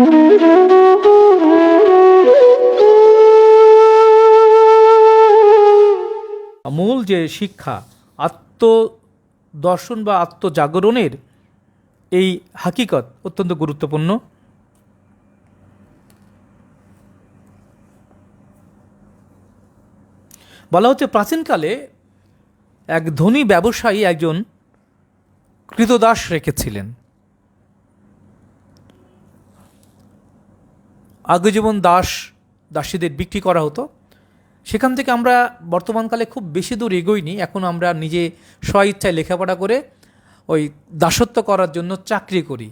মূল যে শিক্ষা আত্ম দর্শন বা আত্মজাগরণের এই হাকিকত অত্যন্ত গুরুত্বপূর্ণ। বলা হচ্ছে প্রাচীনকালে এক ধনী ব্যবসায়ী একজন কৃতদাস রেখেছিলেন। আগে যেমন দাস, দাসীদের বিক্রি করা হতো। সেখান থেকে আমরা বর্তমানকালে খুব বেশি দূর এগোইনি। এখন আমরা নিজে স্ব ইচ্ছায় লেখাপড়া করে ওই দাসত্ব করার জন্য চাকরি করি।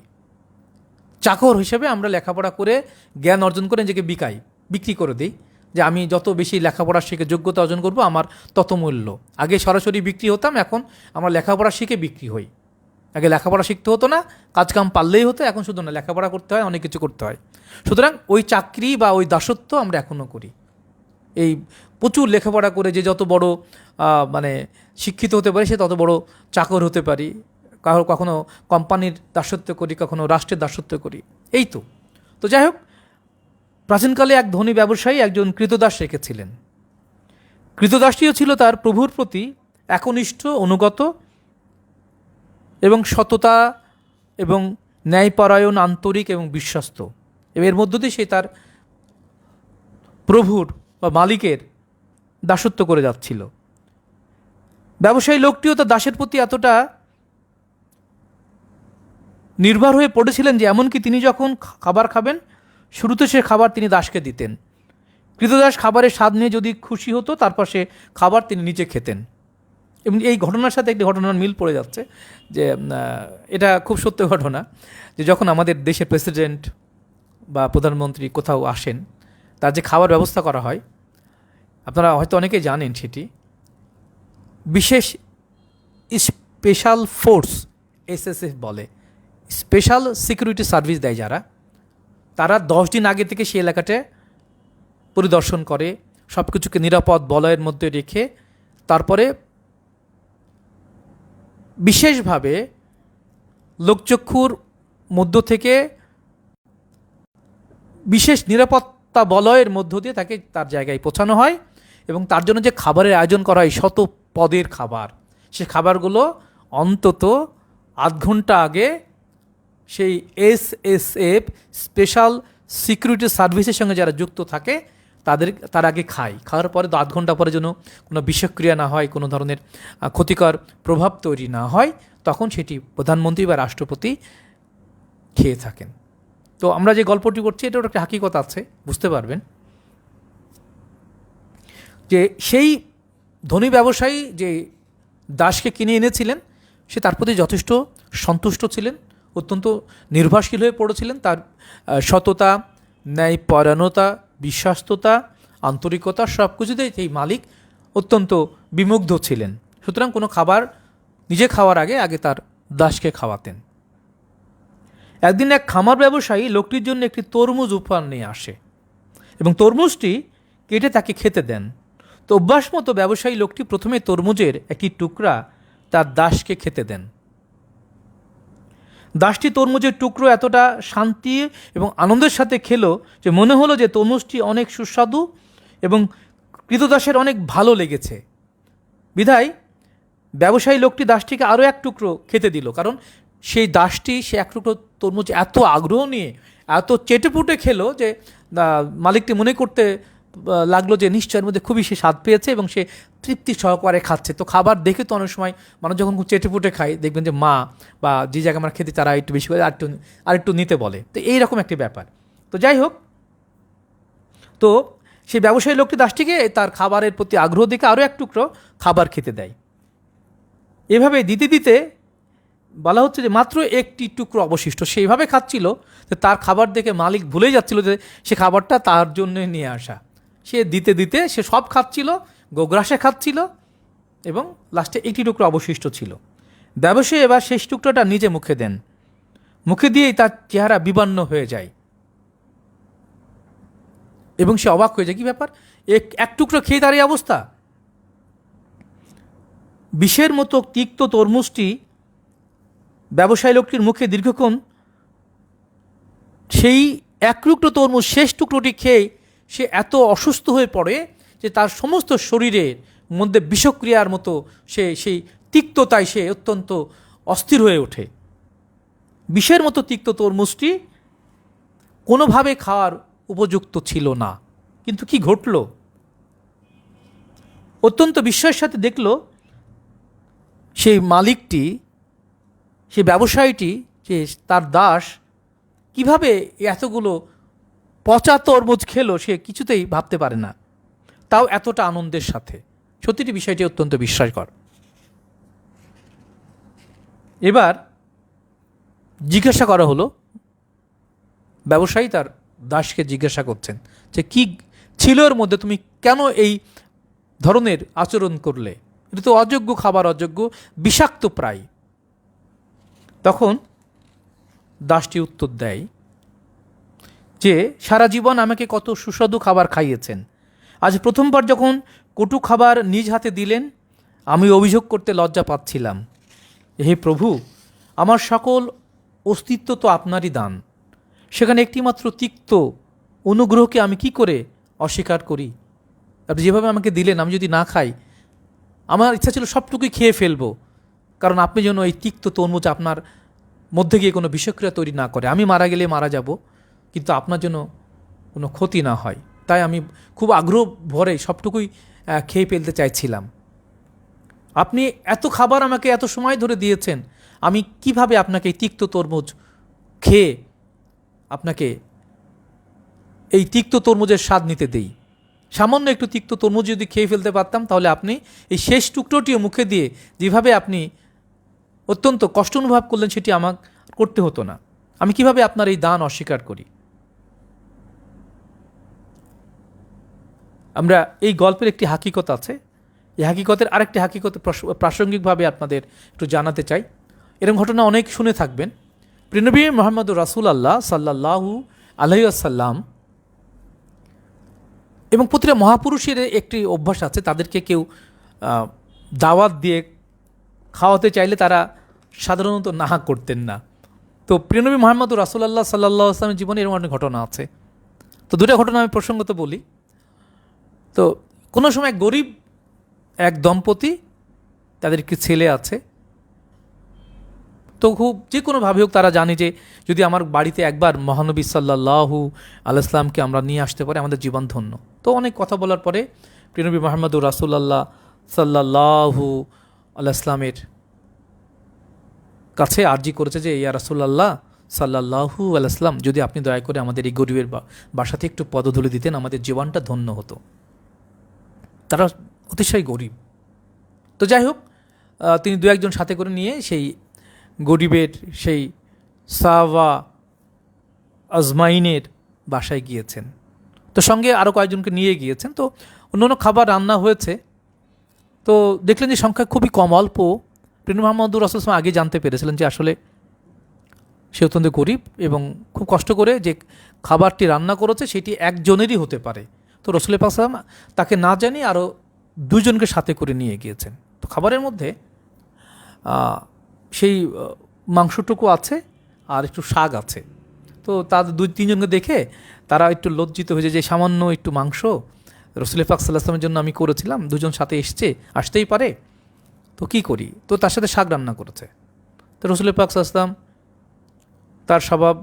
চাকর হিসেবে আমরা লেখাপড়া করে জ্ঞান অর্জন করে নিজেকে বিকাই, বিক্রি করে দিই। যে আমি যত বেশি লেখাপড়া শিখে যোগ্যতা অর্জন করব, আমার তত মূল্য। আগে সরাসরি বিক্রি হতাম, এখন আমরা লেখাপড়া শিখে বিক্রি হই। আগে লেখাপড়া শিখতে হতো না, কাজকাম পারলেই হতো, এখন শুধু না, লেখাপড়া করতে হয়, অনেক কিছু করতে হয়। সুতরাং ওই চাকরি বা ওই দাসত্ব আমরা এখনও করি। এই প্রচুর লেখাপড়া করে যে যত বড় মানে শিক্ষিত হতে পারি, সে তত বড় চাকর হতে পারি। কারও কখনো কোম্পানির দাসত্ব করি, কখনো রাষ্ট্রের দাসত্ব করি। এই তো। তো যাই হোক, প্রাচীনকালে এক ধনী ব্যবসায়ী একজন কৃতদাস রেখেছিলেন। কৃতদাসটিও ছিল তার প্রভুর প্রতি একনিষ্ঠ, অনুগত এবং সততা এবং ন্যায়পরায়ণ, আন্তরিক এবং বিশ্বস্ত। এর মধ্য দিয়ে সে তার প্রভুর বা মালিকের দাসত্ব করে যাচ্ছিল। ব্যবসায়ী লোকটিও তার দাসের প্রতি এতটা নির্ভর হয়ে পড়েছিলেন যে এমনকি তিনি যখন খাবার খাবেন, শুরুতে সে খাবার তিনি দাসকে দিতেন। কৃতদাস খাবারের স্বাদ নিয়ে যদি খুশি হতো, তারপর সে খাবার তিনি নিজে খেতেন। এবং এই ঘটনার সাথে একটি ঘটনার মিল পড়ে যাচ্ছে যে এটা খুব সত্য ঘটনা যে যখন আমাদের দেশের প্রেসিডেন্ট বা প্রধানমন্ত্রী কোথাও আসেন, তার যে খাবার ব্যবস্থা করা হয়, আপনারা হয়তো অনেকেই জানেন সেটি, বিশেষ স্পেশাল ফোর্স এসএসএফ বলে স্পেশাল সিকিউরিটি সার্ভিস দেয় যারা, তারা দশ দিন আগে থেকে সেই এলাকাতে পরিদর্শন করে সব কিছুকে নিরাপদ বলয়ের মধ্যে রেখে, তারপরে বিশেষভাবে লোকচক্ষুর মধ্য থেকে বিশেষ নিরাপত্তা বলয়ের মধ্য দিয়ে তাকে তার জায়গায় পৌঁছানো হয় এবং তার জন্য যে খাবারের আয়োজন করা হয় শত পদের খাবার, সে খাবারগুলো অন্তত আধ ঘণ্টা আগে সেই S S F special security সার্ভিসের সঙ্গে যারা যুক্ত থাকে তাদের, তার আগে খায়। খাওয়ার পরে আধ ঘণ্টা পরে যেন কোনো বিষক্রিয়া না হয়, কোনো ধরনের ক্ষতিকর প্রভাব তৈরি না হয়, তখন সেটি প্রধানমন্ত্রী বা রাষ্ট্রপতি খেয়ে থাকেন। তো আমরা যে গল্পটি করছি, এটার একটা হাকিকত আছে, বুঝতে পারবেন। যে সেই ধনী ব্যবসায়ী যে দাসকে কিনে এনেছিলেন, সে তার প্রতি যথেষ্ট সন্তুষ্ট ছিলেন, অত্যন্ত নির্ভরশীল হয়ে পড়েছিলেন, তার সততা, ন্যায়পরায়ণতা বিশ্বাস্ততা, আন্তরিকতা সব কিছুতেই এই মালিক অত্যন্ত বিমুগ্ধ ছিলেন। সুতরাং কোনো খাবার নিজে খাওয়ার আগে আগে তার দাসকে খাওয়াতেন। একদিন এক খামার ব্যবসায়ী লোকটির জন্য একটি তরমুজ উপহার নিয়ে আসে এবং তরমুজটি কেটে তাকে খেতে দেন। তো অভ্যাস মতো ব্যবসায়ী লোকটি প্রথমে তরমুজের একটি টুকরা তার দাসকে খেতে দেন। দাসটি তরমুজের টুকরো এতটা শান্তি এবং আনন্দের সাথে খেলো যে মনে হলো যে তরমুজটি অনেক সুস্বাদু এবং কৃতদাসের অনেক ভালো লেগেছে। বিধায় ব্যবসায়ী লোকটি দাসটিকে আরও এক টুকরো খেতে দিল, কারণ সেই দাসটি, সে এক টুকরো তরমুজ এত আগ্রহ নিয়ে, এত চেটেপুটে খেলো যে মালিকটি মনে করতে লাগল যে নিশ্চয়ের মধ্যে খুবই সে স্বাদ পেয়েছে এবং সে তৃপ্তি সহকারে খাচ্ছে। তো খাবার দেখে তো অনেক সময় মানুষ যখন খুব চেটেপুটে খায়, দেখবেন যে মা বা যে জায়গায় আমরা খেতে তারা একটু বেশি করে আরেকটু আরেকটু নিতে বলে। তো এইরকম একটি ব্যাপার। তো যাই হোক, তো সেই ব্যবসায়ী লোকটি দাসটিকে তার খাবারের প্রতি আগ্রহ দেখে আরও এক টুকরো খাবার খেতে দেয়। এভাবে দিতে দিতে বলা হচ্ছে যে মাত্র একটি টুকরো অবশিষ্ট সেইভাবে খাচ্ছিল যে তার খাবার দেখে মালিক ভুলে যাচ্ছিল যে সে খাবারটা তার জন্য নিয়ে আসা। সে দিতে দিতে সে সব খাচ্ছিল, গোগ্রাসে খাচ্ছিল এবং লাস্টে একটি টুকরো অবশিষ্ট ছিল। ব্যবসায়ী এবার শেষ টুকরোটা নিজে মুখে দেন। মুখে দিয়েই তার চেহারা বিবন্ন হয়ে যায়। এবং সে অবাক হয়ে যায়, কি ব্যাপার? এক এক টুকরো খেয়ে তার এই অবস্থা? বিষের মতো তিক্ত তরমুজটি ব্যবসায়ী লোকটির মুখে দীর্ঘক্ষণ সেই এক টুকরো তরমুজ শেষ টুকরোটি খেয়ে সে এত অসুস্থ হয়ে পড়ে যে তার সমস্ত শরীরের মধ্যে বিষক্রিয়ার মতো সে, সেই তিক্ততায় সে অত্যন্ত অস্থির হয়ে ওঠে। বিষের মতো তিক্ত তরমুজটি কোনোভাবে খাওয়ার উপযুক্ত ছিল না। কিন্তু কি ঘটল? অত্যন্ত বিস্ময়ের সাথে দেখল সেই মালিকটি, সেই ব্যবসায়ীটি, যে তার দাস, কীভাবে এতগুলো পচা তরমুজ খেলো সে কিছুতেই ভাবতে পারে না। তাও এতটা আনন্দের সাথে। সত্যিটি বিষয়টি অত্যন্ত বিস্ময়কর। এবার জিজ্ঞাসা করা হলো, ব্যবসায়ী তার দাসকে জিজ্ঞাসা করছেন যে, কি ছিল এর মধ্যে? তুমি কেন এই ধরনের আচরণ করলে? এটা তো অযোগ্য খাবার, অযোগ্য বিষাক্ত প্রায়। তখন দাসটি উত্তর দেয় যে সারা জীবন আমাকে কত সুস্বাদু খাবার খাইয়েছেন। আজ প্রথমবার যখন কটু খাবার নিজ হাতে দিলেন, আমি অভিযোগ করতে লজ্জা পাচ্ছিলাম। হে প্রভু, আমার সকল অস্তিত্ব তো আপনারই দান। সেখানে একটিমাত্র তিক্ত অনুগ্রহকে আমি কি করে অস্বীকার করি? আপনি যেভাবে আমাকে দিলেন, আমি যদি না খাই, আমার ইচ্ছা ছিল সবটুকুই খেয়ে ফেলব। কারণ আপনি যেন এই তিক্ত তরমুজ আপনার মধ্যে গিয়ে কোনো বিষক্রিয়া তৈরি না করে। আমি মারা গেলে মারা যাব। কিন্তু আপনার জন্য কোনো ক্ষতি না হয়। তাই আমি খুব আগ্রহ ভরে সবটুকুই খেয়ে ফেলতে চাইছিলাম। আপনি এত খাবার আমাকে এত সময় ধরে দিয়েছেন, আমি কীভাবে আপনাকে তিক্ত তরমুজ খেয়ে আপনাকে এই তিক্ত তরমুজের স্বাদ নিতে দেই? সামান্য একটু তিক্ত তরমুজ যদি খেয়ে ফেলতে পারতাম, তাহলে আপনি এই শেষ টুকরোটিও মুখে দিয়ে যেভাবে আপনি অত্যন্ত কষ্ট অনুভব করলেন, সেটি আমার করতে হতো না। আমি কীভাবে আপনার এই দান অস্বীকার করি? আমরা এই গল্পের একটি হাকিকত আছে। এই হাকিকতের আরেকটি হাকিকত প্রাসঙ্গিকভাবে আপনাদের একটু জানাতে চাই। এরকম ঘটনা অনেক শুনে থাকবেন। প্রিনবী মোহাম্মদ রাসুল আল্লাহ সাল্লাহু আলহাসাল্লাম এবং প্রতিটা মহাপুরুষের একটি অভ্যাস আছে, তাদেরকে কেউ দাওয়াত দিয়ে খাওয়াতে চাইলে তারা সাধারণত না করতেন না। তো প্রিয়নবী মোহাম্মদ রাসুলাল্লাহ সাল্লাহ আসলামের জীবনে এরকম অনেক ঘটনা আছে। তো দুটা ঘটনা আমি প্রসঙ্গত বলি। তো কোনো সময় গরিব এক দম্পতি, তাদের একটি ছেলে আছে। তো খুব যে কোনোভাবে হোক তারা জানে যে যদি আমার বাড়িতে একবার মহানবী সাল্লাহু আলাইসলামকে আমরা নিয়ে আসতে পারি, আমাদের জীবন ধন্য। তো অনেক কথা বলার পরে প্রিয়নবী মোহাম্মদুর রাসুল্লাহ সাল্লাহু আলাইসলামের কাছে আর্জি করেছে যে, ইয়া রাসুল্লাহ সাল্লাহু আলাইসলাম যদি আপনি দয়া করে আমাদের এই গরিবের বাসাতে একটু পদধূলি দিতেন, আমাদের জীবনটা ধন্য হতো। তারা অতিশয় গরিব। তো যাই হোক তিনি দু একজন সাথে করে নিয়ে সেই গরিবের সেই সাওয়া আজমাইনের বাসায় গিয়েছেন। তো সঙ্গে আরও কয়েকজনকে নিয়ে গিয়েছেন। তো অন্যান্য খাবার রান্না হয়েছে। তো দেখলেন যে সংখ্যা খুবই কম, অল্প। প্রিন মোহাম্মদুর রাসুল ইসলাম আগে জানতে পেরেছিলেন যে আসলে সে অত্যন্ত গরিব এবং খুব কষ্ট করে যে খাবারটি রান্না করেছে, সেটি একজনেরই হতে পারে। তো রসুল পাকসালাম তাকে না জানিয়ে আরও দুজনকে সাথে করে নিয়ে গিয়েছেন। তো খাবারের মধ্যে সেই মাংসটুকু আছে আর একটু শাক আছে। তো তাদের দুই, তিনজনকে দেখে তারা একটু লজ্জিত হয়েছে যে সামান্য একটু মাংস রসুল পাক সাল্লাহামের জন্য আমি করেছিলাম, দুজন সাথে এসছে, আসতেই পারে। তো কি করি? তো তার সাথে শাক রান্না করেছে। তো রসুল পাক সাল্লাম তার স্বভাব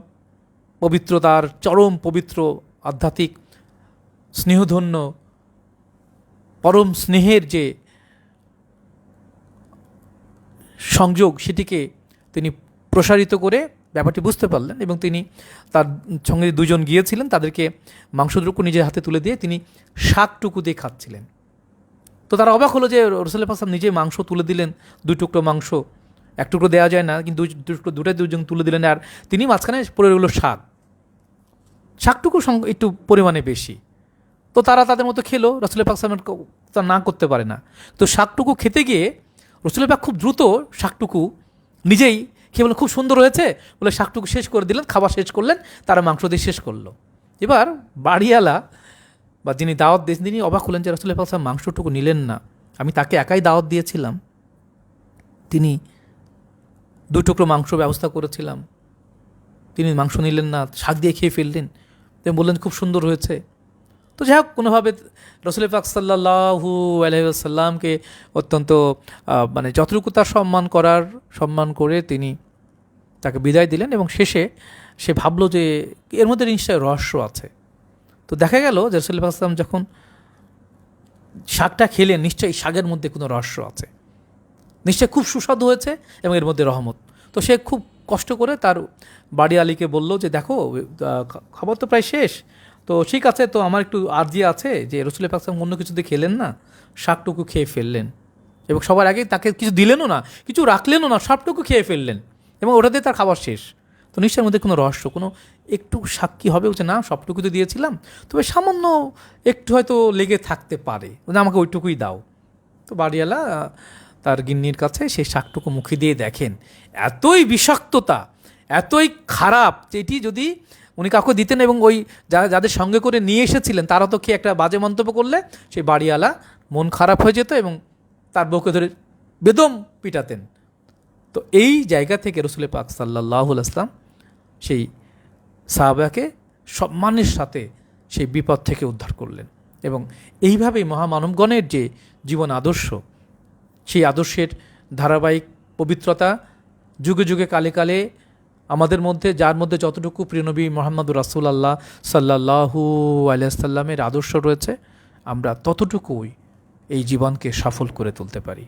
পবিত্র তার চরম পবিত্র আধ্যাত্মিক স্নেহধন্য, পরম স্নেহের যে সংযোগ সেটিকে তিনি প্রসারিত করে ব্যাপারটি বুঝতে পারলেন এবং তিনি তার সঙ্গে দুজন গিয়েছিলেন তাদেরকে মাংসদ্রব্য নিজের হাতে তুলে দিয়ে তিনি শাকটুকু দিয়ে খাচ্ছিলেন। তো তারা অবাক হলো যে রসুল পাসাম নিজে মাংস তুলে দিলেন দুই টুকরো মাংস, এক টুকরো দেওয়া যায় না, কিন্তু দুটাই দুজন তুলে দিলেন আর তিনি মাঝখানে পড়ে রইল শাক। শাকটুকু একটু পরিমাণে বেশি। তো তারা তাদের মতো খেলো, রসুল পাকসামের তা না করতে পারে না। তো শাকটুকু খেতে গিয়ে রসুল পাক খুব দ্রুত শাকটুকু নিজেই খেয়ে বলে খুব সুন্দর হয়েছে। বলে শাকটুকু শেষ করে দিলেন, খাবার শেষ করলেন, তারা মাংস দিয়ে শেষ করল। এবার বাড়িওয়ালা বা যিনি দাওয়াত দিয়েছেন, তিনি অবাক হলেন যে রসুল পাকসাম মাংসটুকু নিলেন না। আমি তাকে একাই দাওয়াত দিয়েছিলাম। তিনি দুই টুকরো মাংস ব্যবস্থা করেছিলাম। তিনি মাংস নিলেন না, শাক দিয়ে খেয়ে ফেললেন। তিনি বললেন, খুব সুন্দর হয়েছে। তো যাই হোক, কোনোভাবে রসুল পাক সাল্লাহু আলহামকে অত্যন্ত মানে যতটুকু তার সম্মান করার সম্মান করে তিনি তাকে বিদায় দিলেন এবং শেষে সে ভাবলো যে এর মধ্যে নিশ্চয় রহস্য আছে। তো দেখা গেল যে রসুল পাক সাল্লাম যখন শাকটা খেলেন, নিশ্চয়ই শাকের মধ্যে কোনো রহস্য আছে। নিশ্চয় খুব সুস্বাদু হয়েছে এবং এর মধ্যে রহমত। তো সে খুব কষ্ট করে তার বাড়ি আলীকে বলল যে, দেখো খাবার তো প্রায় শেষ। তো ঠিক আছে, তো আমার একটু আর্জি আছে যে রসুল পাকসাম অন্য কিছু দিয়ে খেলেন না শাকটুকু খেয়ে ফেললেন। এবং সবার আগে তাকে কিছু দিলেনও না, কিছু রাখলেনও না সবটুকু খেয়ে ফেললেন। এবং ওটাতে তার খাবার শেষ। তো নিশ্চয়ের মধ্যে কোনো রহস্য, কোনো একটু সাক্ষী হবে বলছে, না, সবটুকু তো দিয়েছিলাম। তবে সামান্য একটু হয়তো লেগে থাকতে পারে। না আমাকে ওইটুকুই দাও। তো বাড়িওয়ালা, তার গিন্নির কাছে সেই শাকটুকু মুখে দিয়ে দেখেন, এতই বিষাক্ততা, এতই খারাপ যে এটি যদি উনি কাউকে দিতেন এবং ওই যারা যাদের সঙ্গে করে নিয়ে এসেছিলেন, তারা তো খেয়ে একটা বাজে মন্তব্য করলে? সেই বাড়িওয়ালা মন খারাপ হয়ে যেত এবং তার বউকে ধরে বেদম পিটাতেন। তো এই জায়গা থেকে রসুল পাক সাল্লাহ আসলাম সেই সাহাবাকে সম্মানের সাথে সেই বিপদ থেকে উদ্ধার করলেন এবং এইভাবেই মহামানবগণের যে জীবন আদর্শ, সেই আদর্শের ধারাবাহিক পবিত্রতা যুগে যুগে কালে কালে আমাদের মধ্যে, যার মধ্যে যতটুকু প্রিয়নবী মোহাম্মদ রাসুল আল্লাহ সাল্লাহু আলিয়াল্লামের আদর্শ রয়েছে, আমরা ততটুকুই এই জীবনকে সফল করে তুলতে পারি.